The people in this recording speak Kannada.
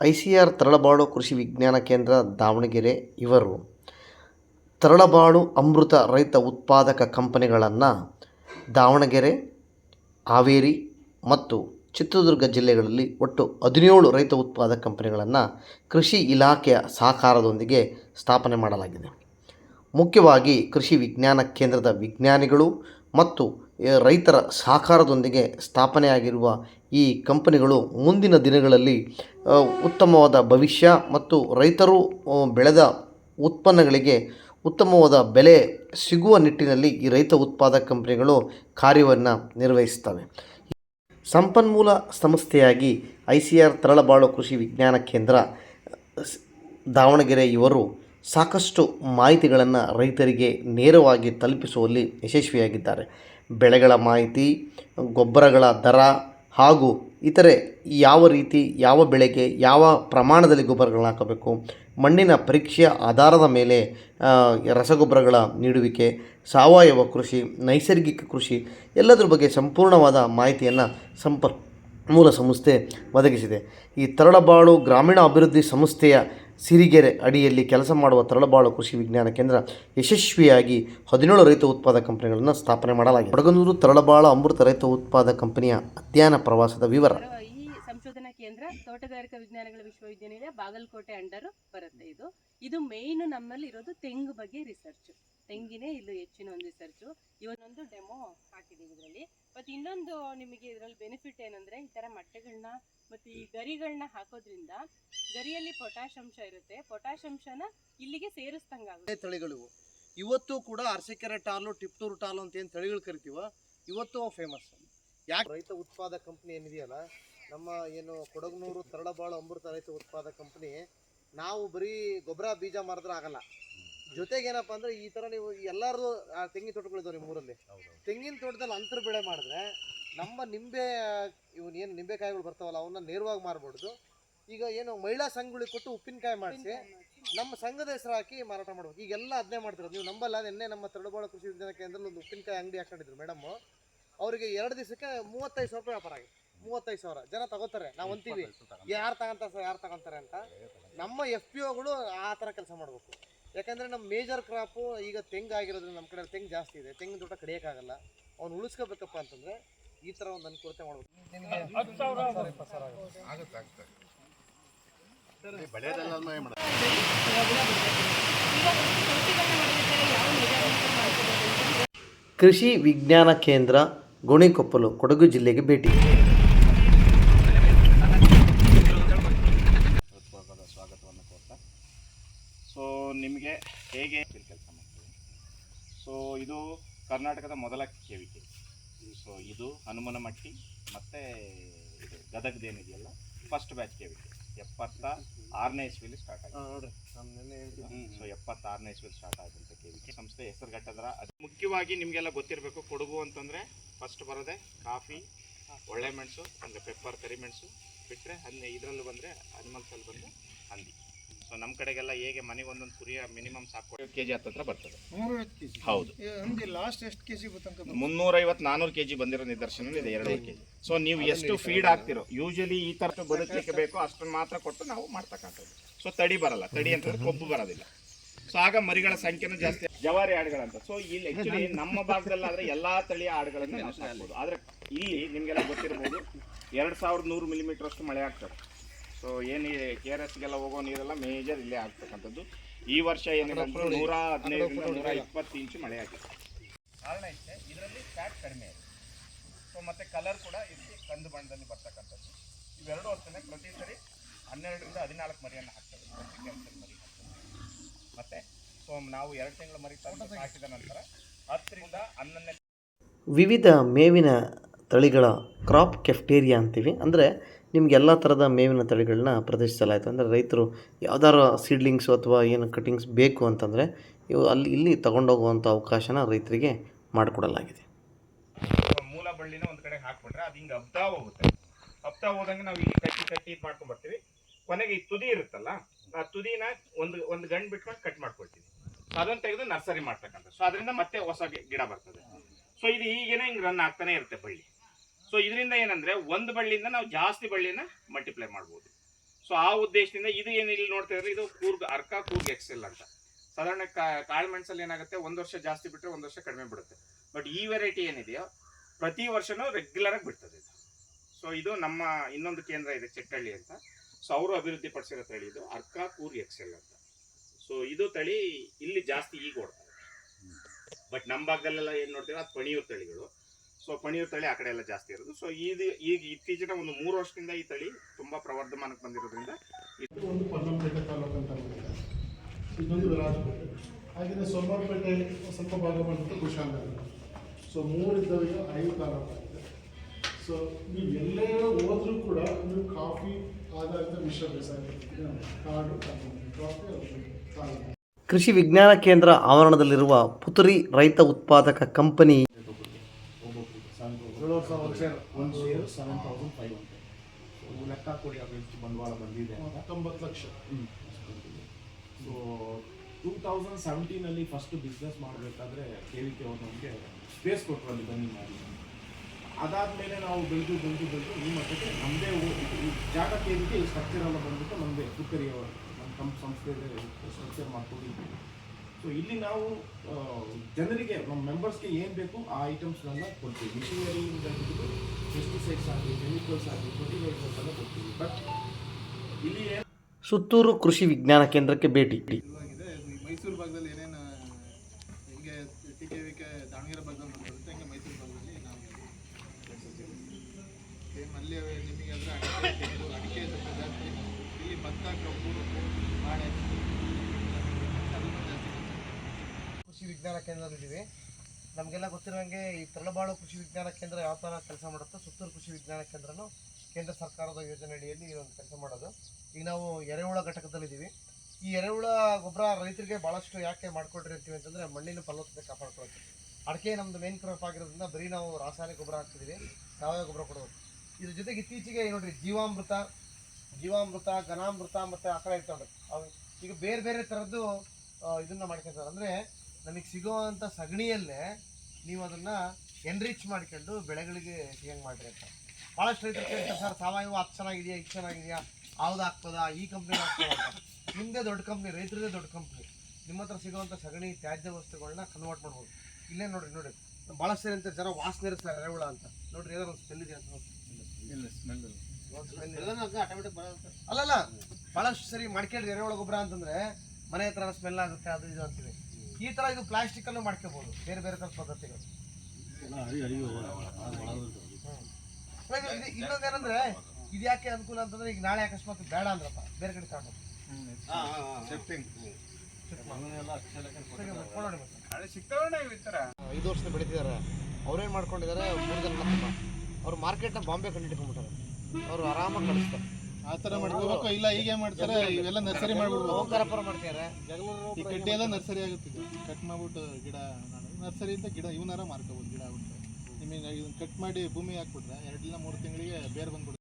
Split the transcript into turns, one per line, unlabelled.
ಐ ಸಿ ಆರ್ ತರಳಬಾಳು ಕೃಷಿ ವಿಜ್ಞಾನ ಕೇಂದ್ರ ದಾವಣಗೆರೆ, ಇವರು ತರಳಬಾಳು ಅಮೃತ ರೈತ ಉತ್ಪಾದಕ ಕಂಪನಿಗಳನ್ನು ದಾವಣಗೆರೆ, ಹಾವೇರಿ ಮತ್ತು ಚಿತ್ರದುರ್ಗ ಜಿಲ್ಲೆಗಳಲ್ಲಿ ಒಟ್ಟು ಹದಿನೇಳು ರೈತ ಉತ್ಪಾದಕ ಕಂಪನಿಗಳನ್ನು ಕೃಷಿ ಇಲಾಖೆಯ ಸಹಕಾರದೊಂದಿಗೆ ಸ್ಥಾಪನೆ ಮಾಡಲಾಗಿದೆ. ಮುಖ್ಯವಾಗಿ ಕೃಷಿ ವಿಜ್ಞಾನ ಕೇಂದ್ರದ ವಿಜ್ಞಾನಿಗಳು ಮತ್ತು ರೈತರ ಸಹಕಾರದೊಂದಿಗೆ ಸ್ಥಾಪನೆಯಾಗಿರುವ ಈ ಕಂಪನಿಗಳು ಮುಂದಿನ ದಿನಗಳಲ್ಲಿ ಉತ್ತಮವಾದ ಭವಿಷ್ಯ ಮತ್ತು ರೈತರು ಬೆಳೆದ ಉತ್ಪನ್ನಗಳಿಗೆ ಉತ್ತಮವಾದ ಬೆಲೆ ಸಿಗುವ ನಿಟ್ಟಿನಲ್ಲಿ ಈ ರೈತ ಉತ್ಪಾದಕ ಕಂಪನಿಗಳು ಕಾರ್ಯವನ್ನು ನಿರ್ವಹಿಸ್ತವೆ ಸಂಪನ್ಮೂಲ ಸಂಸ್ಥೆಯಾಗಿ I C R Taralabalu Krishi Vigyan Kendra Davanagere ಇವರು ಸಾಕಷ್ಟು ಮಾಹಿತಿಗಳನ್ನು ರೈತರಿಗೆ ನೇರವಾಗಿ ತಲುಪಿಸುವಲ್ಲಿ ಯಶಸ್ವಿಯಾಗಿದ್ದಾರೆ. ಬೆಳೆಗಳ ಮಾಹಿತಿ, ಗೊಬ್ಬರಗಳ ದರ ಹಾಗೂ ಇತರೆ ಯಾವ ರೀತಿ ಯಾವ ಬೆಳೆಗೆ ಯಾವ ಪ್ರಮಾಣದಲ್ಲಿ ಗೊಬ್ಬರಗಳನ್ನ ಹಾಕಬೇಕು, ಮಣ್ಣಿನ ಪರೀಕ್ಷೆಯ ಆಧಾರದ ಮೇಲೆ ರಸಗೊಬ್ಬರಗಳ ನೀಡುವಿಕೆ, ಸಾವಯವ ಕೃಷಿ, ನೈಸರ್ಗಿಕ ಕೃಷಿ ಎಲ್ಲದರ ಬಗ್ಗೆ ಸಂಪೂರ್ಣವಾದ ಮಾಹಿತಿಯನ್ನು ಸಂಪರ್ಕ ಮೂಲ ಸಂಸ್ಥೆ ಒದಗಿಸಿದೆ. ಈ ತರಳಬಾಳು ಗ್ರಾಮೀಣ ಅಭಿವೃದ್ಧಿ ಸಂಸ್ಥೆಯ ಸಿರಿಗೆರೆ ಅಡಿಯಲ್ಲಿ ಕೆಲಸ ಮಾಡುವ ತರಳಬಾಳು ಕೃಷಿ ವಿಜ್ಞಾನ ಕೇಂದ್ರ ಯಶಸ್ವಿಯಾಗಿ ಹದಿನೇಳು ರೈತ ಉತ್ಪಾದಕ ಕಂಪನಿಗಳನ್ನು ಸ್ಥಾಪನೆ ಮಾಡಲಾಗಿದೆ. ಕೊಡಗನೂರು ತರಳಬಾಳು ಅಮೃತ ರೈತ ಉತ್ಪಾದಕ ಕಂಪನಿಯ ಅಧ್ಯಯನ ಪ್ರವಾಸದ ವಿವರ.
ಕೇಂದ್ರ ತೋಟಗಾರಿಕಾ ವಿಜ್ಞಾನಗಳ ವಿಶ್ವವಿದ್ಯಾನಿಲಯ ಬಾಗಲಕೋಟೆ ಅಂಡರ್ ಬರುತ್ತೆ ಇದು. ಇದು ಮೇಯ್ನ್ ನಮ್ಮಲ್ಲಿ ಇರೋದು ತೆಂಗು ಬಗ್ಗೆ ರಿಸರ್ಚ್ ತೆಂಗಿನೇ ಇಲ್ಲಿ ಹೆಚ್ಚಿನ ಒಂದು ರಿಸರ್ಚ್ ಇವನೊಂದು ಡೆಮೋ ಹಾಕಿದ್ದೀವಿ ಇದರಲ್ಲಿ. ಮತ್ತೆ ಇನ್ನೊಂದು ನಿಮಗೆ ಇದರಲ್ಲಿ ಬೆನಿಫಿಟ್ ಏನಂದ್ರೆ ಈ ತರ ಮೊಟ್ಟೆಗಳನ್ನ ಮತ್ತೆ ಈ ಗರಿಗಳನ್ನ ಹಾಕೋದ್ರಿಂದ ಗರಿಯಲ್ಲಿ ಪೊಟ್ಯಾಶ್ ಅಂಶ ಇರುತ್ತೆ. ಪೊಟ್ಯಾಶ್ ಅಂಶನ ಇಲ್ಲಿಗೆ ಸೇರಿಸ್ದಂಗಾಗುತ್ತೆ.
ತಳಿಗಳು. ಇವತ್ತು ಕೂಡ ಅರಸೀಕೆರೆ ಟಾಲು ಟಿಪ್ಟೂರು ಟಾಲು ಅಂತ ಏನು ತಳಿಗಳು ಕರಿತೀವೋ, ಇವತ್ತು ಫೇಮಸ್ ಯಾಕೆ ರೈತ ಉತ್ಪಾದಕ ಕಂಪ್ನಿ ಏನಿದೆಯಲ್ಲ ನಮ್ಮ ಏನು ಕೊಡಗನೂರು ತರಳಬಾಳು ಅಮೃತ ರೈತ ಉತ್ಪಾದಕ ಕಂಪ್ನಿ ನಾವು ಬರೀ ಗೊಬ್ಬರ ಬೀಜ ಮಾರಿದ್ರೆ ಆಗಲ್ಲ. ಜೊತೆಗೆ ಏನಪ್ಪ ಅಂದ್ರೆ ಈ ತರ ನೀವು ಎಲ್ಲಾರು ತೆಂಗಿನ ತೋಟಗಳಿದಾವೆ ನಿಮ್ಮ ಊರಲ್ಲಿ. ತೆಂಗಿನ ತೋಟದಲ್ಲಿ ಅಂತರ ಬೆಳೆ ಮಾಡಿದ್ರೆ ನಮ್ಮ ನಿಂಬೆ ಇವನ್ ಏನು ನಿಂಬೆಕಾಯಿಗಳು ಬರ್ತಾವಲ್ಲ ಅವನ್ನ ನೇರವಾಗಿ ಮಾರ್ಬಾರ್ದು. ಈಗ ಏನು ಮಹಿಳಾ ಸಂಘಗಳಿಗೆ ಕೊಟ್ಟು ಉಪ್ಪಿನಕಾಯಿ ಮಾಡಿಸಿ ನಮ್ಮ ಸಂಘದ ಹೆಸರು ಹಾಕಿ ಮಾರಾಟ ಮಾಡ್ಬೇಕು. ಈಗೆಲ್ಲ ಅದನ್ನೇ ಮಾಡ್ತಿರೋದು. ನೀವು ನಂಬಲ್ಲ ನಿನ್ನೆ ನಮ್ಮ ತರಳಬಾಳ ಕೃಷಿ ವಿಜ್ಞಾನ ಕೇಂದ್ರದಲ್ಲಿ ಒಂದು ಉಪ್ಪಿನಕಾಯಿ ಅಂಗಡಿ ಹಾಕೊಂಡಿದ್ರು ಮೇಡಮ್ ಅವರಿಗೆ ಎರಡು ದಿವಸಕ್ಕೆ ಮೂವತ್ತೈದು ಸಾವಿರ ರೂಪಾಯಿ ವ್ಯಾಪಾರ ಆಗಿದೆ. ಮೂವತ್ತೈದು ಸಾವಿರ. ಜನ ತಗೋತಾರೆ. ನಾವು ಅಂತೀವಿ ಯಾರು ತಗೊಂತಾರೆ ಸರ್ ಯಾರು ತಗೊಂತಾರೆ ಅಂತ. ನಮ್ಮ ಎಫ್ ಪಿ ಒಗಳು ಆ ಥರ ಕೆಲಸ ಮಾಡಬೇಕು. ಯಾಕಂದರೆ ನಮ್ಮ ಮೇಜರ್ ಕ್ರಾಪು ಈಗ ತೆಂಗು ಆಗಿರೋದ್ರಿಂದ ನಮ್ಮ ಕಡೆ ತೆಂಗು ಜಾಸ್ತಿ ಇದೆ. ತೆಂಗಿನ ತೋಟ ಕಡಿಯೋಕ್ಕಾಗಲ್ಲ. ಅವ್ನು ಉಳಿಸ್ಕೋಬೇಕಪ್ಪ ಅಂತಂದರೆ ಈ ಥರ ಒಂದು ಅನುಕೂಲತೆ ಮಾಡಬೇಕು. ಕೃಷಿ ವಿಜ್ಞಾನ ಕೇಂದ್ರ ಗೋಣಿಕೊಪ್ಪಲು ಕೊಡಗು ಜಿಲ್ಲೆಗೆ ಭೇಟಿ
ಹೃತ್ಪೂರ್ವಕವಾದ ಸ್ವಾಗತವನ್ನು ಕೋರ್ತಾ ಸೊ ನಿಮಗೆ ಹೇಗೆ ಕೆಲಸ ಮಾಡ್ತೀವಿ? ಸೊ ಇದು ಕರ್ನಾಟಕದ ಮೊದಲ ಕೆವಿಕೆ. ಸೊ ಇದು ಹನುಮನಮಟ್ಟಿ ಮತ್ತು ಇದು ಗದಗದೇನಿದೆಯಲ್ಲ ಫಸ್ಟ್ ಬ್ಯಾಚ್ ಕೆವಿಕೆ. ಎಪ್ಪತ್ತ ಆರನೇ ಇಸ್ವಿಲಿ ಸ್ಟಾರ್ಟ್ ಆಗಿದೆ. ಸೊ ಎಪ್ಪತ್ತಾರನೇ ಇಸ್ವಿಲಿ ಸ್ಟಾರ್ಟ್ ಆದಂಥ ಕೆವಿಕೆ. ಸಂಸ್ಥೆ ಹೆಸರುಗಟ್ಟದ್ರ ಅದು. ಮುಖ್ಯವಾಗಿ ನಿಮಗೆಲ್ಲ ಗೊತ್ತಿರಬೇಕು ಕೊಡಗು ಅಂತಂದರೆ ಫಸ್ಟ್ ಬರೋದೆ ಕಾಫಿ ಒಳ್ಳೆ ಮೆಣಸು ಅಂದರೆ ಪೆಪ್ಪರ್ ಕರಿಮೆಣಸು ಬಿಟ್ಟರೆ ಹನ್ನೆ ಇದರಲ್ಲಿ ಬಂದರೆ ಅನಿಮಲ್ಸಲ್ಲಿ ಬಂದರೆ ಹಂದಿ. ಸೊ ನಮ್ಮ ಕಡೆಗೆಲ್ಲ ಹೇಗೆ ಮನೆಗೆ ಒಂದೊಂದು ಕುರಿಯ ಮಿನಿಮಮ್ ಸಾಕು ಕೆ ಜಿ ಹತ್ತತ್ರ ಬರ್ತದೆ.
ಕೆಜಿ?
ಹೌದು.
ಲಾಸ್ಟ್ ಎಷ್ಟು ಕೆಜಿ ಗೊತ್ತಂಕ
ಮುನ್ನೂರೈವತ್ತು ನಾನೂರು ಕೆ ಜಿ ಬಂದಿರೋ ನಿದರ್ಶನ ಇದೆ ಎರಡು ಕೆ ಜಿ ಸೊ ನೀವು ಎಷ್ಟು ಫೀಡ್ ಹಾಕ್ತಿರೋ ಯೂಶಲಿ ಈ ಥರ ಬದುಕಲಿಕ್ಕೆ ಬೇಕೋ ಅಷ್ಟನ್ನು ಮಾತ್ರ ಕೊಟ್ಟು ನಾವು ಮಾಡ್ತಕ್ಕಂಥದ್ದು. ಸೊ ತಡಿ ಬರಲ್ಲ. ತಡಿ ಅಂತಂದ್ರೆ ಕೊಬ್ಬು ಬರೋದಿಲ್ಲ. ಸೊ ಆಗ ಮರಿಗಳ ಸಂಖ್ಯೆನೂ ಜಾಸ್ತಿ ಜವಾರಿ ಆಡುಗಳಂತ. ಸೊ ಇಲ್ಲಿ ಆಕ್ಚುಲಿ ನಮ್ಮ ಭಾಗದಲ್ಲಾದ್ರೆ ಎಲ್ಲಾ ತಳಿಯ ಆಡುಗಳನ್ನು ನಾವು ಸಾಕ್ಬೋದು. ಆದ್ರೆ ಇಲ್ಲಿ ನಿಮ್ಗೆಲ್ಲ ಗೊತ್ತಿರ್ಬೋದು ಎರಡ್ ಸಾವಿರದ ನೂರು ಮಿಲಿಮೀಟರ್ ಅಷ್ಟು ಮಳೆ ಆಗ್ತದೆ. ಸೊ ಏನು ಕೆ ಆರ್ ಎಸ್ಗೆಲ್ಲ ಹೋಗೋ ನೀರೆಲ್ಲ ಮೇಜರ್ ಇಲ್ಲೇ ಆಗ್ತಕ್ಕಂಥದ್ದು. ಈ ವರ್ಷ ಏನಿಲ್ಲ ಅಂದ್ರೆ ನೂರ ಹದಿನೈದರಿಂದ ನೂರ ಇಪ್ಪತ್ತು ಇಂಚು ಮಳೆ ಆಗಿದೆ ಕಾರಣ ಇಷ್ಟೇ ಇದರಲ್ಲಿ ಫ್ಯಾಟ್ ಕಡಿಮೆ ಇದೆ. ಸೊ ಮತ್ತೆ ಕಲರ್ ಕೂಡ ಇಲ್ಲಿ ಕಂದು ಬಣ್ಣದಲ್ಲಿ ಬರ್ತಕ್ಕಂಥದ್ದು. ಇವೆರಡು ವರ್ಷನೇ ಪ್ರತಿ ಸರಿ ಹನ್ನೆರಡರಿಂದ ಹದಿನಾಲ್ಕು ಮರಿಯನ್ನು ಹಾಕ್ತವೆ ಪ್ರತಿ ಕೆಲಸದ ಮರಿ ಮತ್ತೆ ಸೊ ನಾವು ಎರಡು ತಿಂಗಳ ಮರಿ ತಂದು ಹಾಕಿದ ನಂತರ ಹತ್ತರಿಂದ ಹನ್ನೊಂದನೇ
ವಿವಿಧ ಮೇವಿನ ತಳಿಗಳ ಕ್ರಾಪ್ ಕೆಫ್ಟೇರಿಯಾ ಅಂತೀವಿ. ಅಂದರೆ ನಿಮ್ಗೆ ಎಲ್ಲ ಥರದ ಮೇವಿನ ತಳಿಗಳನ್ನ ಪ್ರದರ್ಶಿಸಲಾಯಿತು. ಅಂದರೆ ರೈತರು ಯಾವ್ದಾರು ಸೀಡ್ಲಿಂಗ್ಸ್ ಅಥವಾ ಏನು ಕಟಿಂಗ್ಸ್ ಬೇಕು ಅಂತಂದರೆ ಇವು ಅಲ್ಲಿ ಇಲ್ಲಿ ತಗೊಂಡೋಗುವಂಥ ಅವಕಾಶನ ರೈತರಿಗೆ ಮಾಡಿಕೊಡಲಾಗಿದೆ.
ಮೂಲ ಬಳ್ಳಿನ ಒಂದು ಕಡೆ ಹಾಕ್ಬಿಟ್ರೆ ಅದು ಹಿಂಗೆ ಹಬ್ತಾ ಹೋಗುತ್ತೆ. ಹಬ್ತಾ ಹೋದಂಗೆ ನಾವು ಇಲ್ಲಿ ಕಟ್ಟಿ ಕಟ್ಟಿ ಇದು ಮಾಡ್ಕೊಂಡ್ಬರ್ತೀವಿ ಕೊನೆಗೆ ಈ ತುದಿ ಇರುತ್ತಲ್ಲ, ಆ ತುದಿನ ಒಂದು ಒಂದು ಗಂಡು ಬಿಟ್ಕೊಂಡು ಕಟ್ ಮಾಡ್ಕೊಳ್ತೀವಿ. ಅದನ್ನ ತೆಗೆದು ನರ್ಸರಿ ಮಾಡ್ತಕ್ಕಂಥ ಸೊ ಅದರಿಂದ ಮತ್ತೆ ಹೊಸ ಗಿಡ ಬರ್ತದೆ. ಸೊ ಇದು ಈಗೇನೆ ಹಿಂಗೆ ರನ್ ಆಗ್ತಾನೆ ಇರುತ್ತೆ ಬಳ್ಳಿ. ಸೊ ಇದರಿಂದ ಏನಂದ್ರೆ ಒಂದು ಬಳ್ಳಿಯಿಂದ ನಾವು ಜಾಸ್ತಿ ಬಳ್ಳಿನ ಮಲ್ಟಿಪ್ಲೈ ಮಾಡ್ಬೋದು. ಸೊ ಆ ಉದ್ದೇಶದಿಂದ ಇದು ಏನು ಇಲ್ಲಿ ನೋಡ್ತಾ ಇದ್ರೆ ಇದು ಕೂರ್ಗ್, ಅರ್ಕ ಕೂರ್ಗ್ ಎಕ್ಸೆಲ್ ಅಂತ. ಸಾಧಾರಣ ಕಾಳು ಮೆಣಸಲ್ಲಿ ಏನಾಗುತ್ತೆ? ಒಂದು ವರ್ಷ ಜಾಸ್ತಿ ಬಿಟ್ಟರೆ ಒಂದು ವರ್ಷ ಕಡಿಮೆ ಬಿಡುತ್ತೆ. ಬಟ್ ಈ ವೆರೈಟಿ ಏನಿದೆಯೋ, ಪ್ರತಿ ವರ್ಷನೂ ರೆಗ್ಯುಲರ್ ಆಗಿ ಬಿಡ್ತದೆ ಇದು. ಸೊ ಇದು ನಮ್ಮ ಇನ್ನೊಂದು ಕೇಂದ್ರ ಇದೆ, ಚೆಟ್ಟಳ್ಳಿ ಅಂತ. ಸೊ ಅವರು ಅಭಿವೃದ್ಧಿ ಪಡಿಸಿರೋ ತಳಿ ಇದು ಅರ್ಕ ಕೂರ್ಗ್ ಎಕ್ಸೆಲ್ ಅಂತ. ಸೊ ಇದು ತಳಿ ಇಲ್ಲಿ ಜಾಸ್ತಿ ಈಗ ಓಡ್ತಾರೆ ಬಟ್ ನಮ್ಮ ಭಾಗದಲ್ಲೆಲ್ಲ ಏನು ನೋಡ್ತೀವಿ ಅದು ಪಣಿಯೂರ್ ತಳಿಗಳು. ಸೊ ಪಣೀರ್ ತಳಿ ಆ ಕಡೆ ಎಲ್ಲ ಜಾಸ್ತಿ ಇರೋದು. ಸೊ ಇದು ಈಗ ಇತ್ತೀಚಿನ ಒಂದು ಮೂರು ವರ್ಷದಿಂದ ಈ ತಳಿ ತುಂಬಾ ಪ್ರವರ್ಧಮಾನಕ್ಕೆ ಬಂದಿರೋದ್ರಿಂದ
ಇದು ಒಂದು ಪಲ್ಲಂಪೇಟೆ ತಾಲೂಕು ಅಂತ ಇನ್ನೊಂದು ವಿರಾಜಪೇಟೆ. ಹಾಗೆಯೇ ಸೋಮವಾರಪೇಟೆ ಸ್ವಲ್ಪ ಭಾಗ ಬಂದಿತ್ತು ಕುಶಾಲನಗರ ಸೊ ಇದ್ದವೆಯೋ ಐದು ತಾಲೂಕು ಆಗಿದೆ. ಸೊ ನೀವು ಎಲ್ಲೇ ಹೋದ್ರೂ ಕೂಡ ನೀವು ಕಾಫಿ ಆಧಾರಿತ ಮಿಶ್ರ ಬೇಸಾಯ ಕಾಡು ಕಾಫಿ
ಕೃಷಿ ವಿಜ್ಞಾನ ಕೇಂದ್ರ ಆವರಣದಲ್ಲಿರುವ ಪುತುರಿ ರೈತ ಉತ್ಪಾದಕ ಕಂಪನಿ
ಏಳುವರೆ ಸಾವಿರ ಶೇರ್ ಒಂದು share seven thousand five hundred
ಲೆಕ್ಕ ಕೊಡಿ ಅದು ಎಷ್ಟು ಬಂಡವಾಳ ಬಂದಿದೆ
ಹತ್ತೊಂಬತ್ತು ಲಕ್ಷ.
ಸೊ ಟೂ ತೌಸಂಡ್ ಸೆವೆಂಟೀನಲ್ಲಿ ಫಸ್ಟ್ ಬಿಸ್ನೆಸ್ ಮಾಡಬೇಕಾದ್ರೆ ಕೆ ವಿ ಕೆ ಅವ್ರು ನಮಗೆ ಸ್ಪೇಸ್ ಕೊಟ್ಟರು ಅಲ್ಲಿ ಬನ್ನಿ ಮಾಡಿ. ಅದಾದಮೇಲೆ ನಾವು ಬೆಳೆದು ಬೆಳೆದು ಬೆಳೆದು ಈ ಮಟ್ಟಕ್ಕೆ ನಮ್ಮದೇ ಜಾಗ ಕೆ ವಿ ಕೆ ಸ್ಟ್ರಕ್ಚರ್ ಎಲ್ಲ ಬಂದ್ಬಿಟ್ಟು ನಮಗೆ ಕುಕ್ಕರಿ ಅವರು ನಮ್ಮ ಸಂಸ್ಥೆ ಸ್ಟ್ರಕ್ಚರ್ ಮಾಡ್ಕೊಂಡಿದ್ದೀವಿ ಸೊ ಇಲ್ಲಿ ನಾವು ಜನರಿಗೆ ನಮ್ಮ ಮೆಂಬರ್ಸ್ಗೆ ಏನು ಬೇಕು ಆ ಐಟಮ್ಸ್ಗಳನ್ನ ಕೊಡ್ತೀವಿ. ಮಿಷಿನರಿಯಿಂದ ಹಿಡಿದು ಪೆಸ್ಟಿಸೈಡ್ಸ್ ಆಗಲಿ ಕೆಮಿಕಲ್ಸ್ ಆಗಲಿ ಫರ್ಟಿಲೈಸರ್ಸ್ ಎಲ್ಲ ಕೊಡ್ತೀವಿ. ಬಟ್ ಇಲ್ಲಿ ಏನು
ಸುತ್ತೂರು ಕೃಷಿ ವಿಜ್ಞಾನ ಕೇಂದ್ರಕ್ಕೆ ಭೇಟಿ.
ಮೈಸೂರು ಭಾಗದಲ್ಲಿ ಏನೇನು ಹಿಂಗೆ T K V K Davanagere ಭಾಗದಲ್ಲಿ ಬರುತ್ತೆ ಹಂಗೆ ಮೈಸೂರು ಭಾಗದಲ್ಲಿ ನಾವು ಸೇಮ್ ಅಲ್ಲಿ ನಿಮಗೆ ಅಂದರೆ ಅಡಿಕೆ ಅಡಿಕೆ ಸ್ವಲ್ಪ ಜಾಸ್ತಿ. ಇಲ್ಲಿ ಭತ್ತ ಕಬ್ಬು ಬಾಳೆ ಅದನ್ನು ಜಾಸ್ತಿ
ಕೃಷಿ ವಿಜ್ಞಾನ ಕೇಂದ್ರದಲ್ಲಿದ್ದೀವಿ ನಮಗೆಲ್ಲ ಗೊತ್ತಿರೋಂಗೆ ಈ ತರಳಬಾಳು ಕೃಷಿ ವಿಜ್ಞಾನ ಕೇಂದ್ರ ಯಾವ ಥರ ಕೆಲಸ ಮಾಡುತ್ತೋ, ಸುತ್ತೂರು ಕೃಷಿ ವಿಜ್ಞಾನ ಕೇಂದ್ರನು ಕೇಂದ್ರ ಸರ್ಕಾರದ ಯೋಜನೆ ಅಡಿಯಲ್ಲಿ ಒಂದು ಕೆಲಸ ಮಾಡೋದು. ಈಗ ನಾವು ಎರೆಹುಳ ಘಟಕದಲ್ಲಿದ್ದೀವಿ. ಈ ಎರೆಹುಳ ಗೊಬ್ಬರ ರೈತರಿಗೆ ಭಾಳಷ್ಟು ಯಾಕೆ ಮಾಡಿಕೊಡ್ರಿ ಅಂತೀವಿ ಅಂತಂದರೆ ಮಣ್ಣಿನ ಫಲವತ್ತತೆ ಕಾಪಾಡ್ಕೊಳ್ತೀವಿ ಅಡಿಕೆ ನಮ್ಮದು ಮೇನ್ ಕ್ರಾಪ್ ಆಗಿರೋದ್ರಿಂದ ಬರೀ ನಾವು ರಾಸಾಯನಿಕ ಗೊಬ್ಬರ ಹಾಕ್ತಿದ್ದೀವಿ, ಸಾವಯವ ಗೊಬ್ಬರ ಕೊಡೋದು ಇದ್ರ ಜೊತೆಗೆ ಇತ್ತೀಚೆಗೆ ನೋಡಿ ಜೀವಾಮೃತ ಜೀವಾಮೃತ, ಘನಾಮೃತ ಮತ್ತು ಆ ಕಡೆ ಇರ್ತಾವೆ ಈಗ ಬೇರೆ ಬೇರೆ ಥರದ್ದು ಇದನ್ನು ಮಾಡ್ಕೊತಾರೆ. ಅಂದರೆ ನಮಗೆ ಸಿಗೋವಂಥ ಸಗಣಿಯಲ್ಲೇ ನೀವು ಅದನ್ನು ಎನ್ರಿಚ್ ಮಾಡ್ಕೊಂಡು ಬೆಳೆಗಳಿಗೆ ಹೆಂಗೆ ಮಾಡಿರಿ ಅಂತ. ಭಾಳಷ್ಟು ರೈತರು ಕೇಳ್ತಾರೆ ಸರ್ ಸಾವಯವ ಅದು ಚೆನ್ನಾಗಿದೆಯಾ ಇದು ಚೆನ್ನಾಗಿದೆಯಾ? ಯಾವ್ದು ಹಾಕ್ಬೋದಾ ಈ ಕಂಪ್ನಿ ಹಾಕ್ಬೋದಾ ಅಂತ. ನಿಮ್ಮದೇ ದೊಡ್ಡ ಕಂಪ್ನಿ ರೈತರದೇ ದೊಡ್ಡ ಕಂಪ್ನಿ ನಿಮ್ಮ ಹತ್ರ ಸಿಗೋವಂಥ ಸಗಣಿ ತ್ಯಾಜ್ಯ ವಸ್ತುಗಳನ್ನ ಕನ್ವರ್ಟ್ ಮಾಡ್ಬೋದು. ಇಲ್ಲೇ ನೋಡಿರಿ ನೋಡಿ ಭಾಳಷ್ಟು ಸರಿ ಅಂತ ಜನ ವಾಸನೆ ಇರುತ್ತೆ ಎರೆಹುಳ ಅಂತ. ನೋಡಿರಿ ಏನಾರು ಒಂದು ಸ್ಮೆಲ್ ಇದೆ. ಅಂತ ಅಲ್ಲಲ್ಲ ಭಾಳಷ್ಟು ಸರಿ ಮಾಡ್ಕೊಂಡ್ರಿ ಎರೆಹುಳ ಗೊಬ್ಬರ ಅಂತಂದರೆ ಮನೆ ಹತ್ರ ಸ್ಮೆಲ್ ಆಗುತ್ತೆ ಅದು ಇದು ಅಂತೀವಿ. ಈ ತರ ಇದು ಪ್ಲಾಸ್ಟಿಕ್ ಮಾಡ್ಕೋಬೋದು. ಬೇರೆ ಬೇರೆ ತರ ಪದ್ಧತಿಗಳು. ಇನ್ನೊಂದೇನಂದ್ರೆ ಇದು ಯಾಕೆ ಅನುಕೂಲ ಅಂತಂದ್ರೆ, ಈಗ ನಾಳೆ ಅಕಸ್ಮಾತ್ ಬೇಡ ಅಂದ್ರಪ್ಪ. ಬೇರೆ ಕಡೆ ತಗೊಂಡು ಐದು ವರ್ಷದ ಬೆಳೀತಿದ್ದಾರೆ. ಅವ್ರೇನ್ ಮಾಡ್ಕೊಂಡಿದ್ದಾರೆ ಮೂರು ಜನ ಅವ್ರು ಮಾರ್ಕೆಟ್ನ ಬಾಂಬೆ ಕಂಡಿಟ್ಕೊಂಡ್ಬಿಟ್ಟಾರೆ ಅವರು ಆರಾಮಾಗಿ ಕಳಿಸ್ತಾರೆ.
ಆ ಥರ ಮಾಡ್ಕೋಬೇಕು. ಇಲ್ಲ ಈಗ ಏನ್ ಮಾಡ್ತಾರೆ ಇವೆಲ್ಲ ನರ್ಸರಿ
ಮಾಡ್ತಿದ್ದಾರೆ
ಈ ಕಡ್ಡಿ ಎಲ್ಲ ನರ್ಸರಿ ಆಗುತ್ತೆ ಕಟ್ ಮಾಡ್ಬಿಟ್ಟು ಗಿಡ ನರ್ಸರಿ ಅಂತ ಗಿಡ ಇವನಾರ ಮಾರ್ಕೋಬೋದು ಗಿಡ ಆಗುತ್ತೆ ನಿಮಗೆ ಇದನ್ನ ಕಟ್ ಮಾಡಿ ಭೂಮಿ ಹಾಕ್ಬಿಟ್ರೆ ಎರಡಿಲ್ಲ ಮೂರು ತಿಂಗಳಿಗೆ ಬೇರೆ ಬಂದ್ಬಿಡುತ್ತೆ.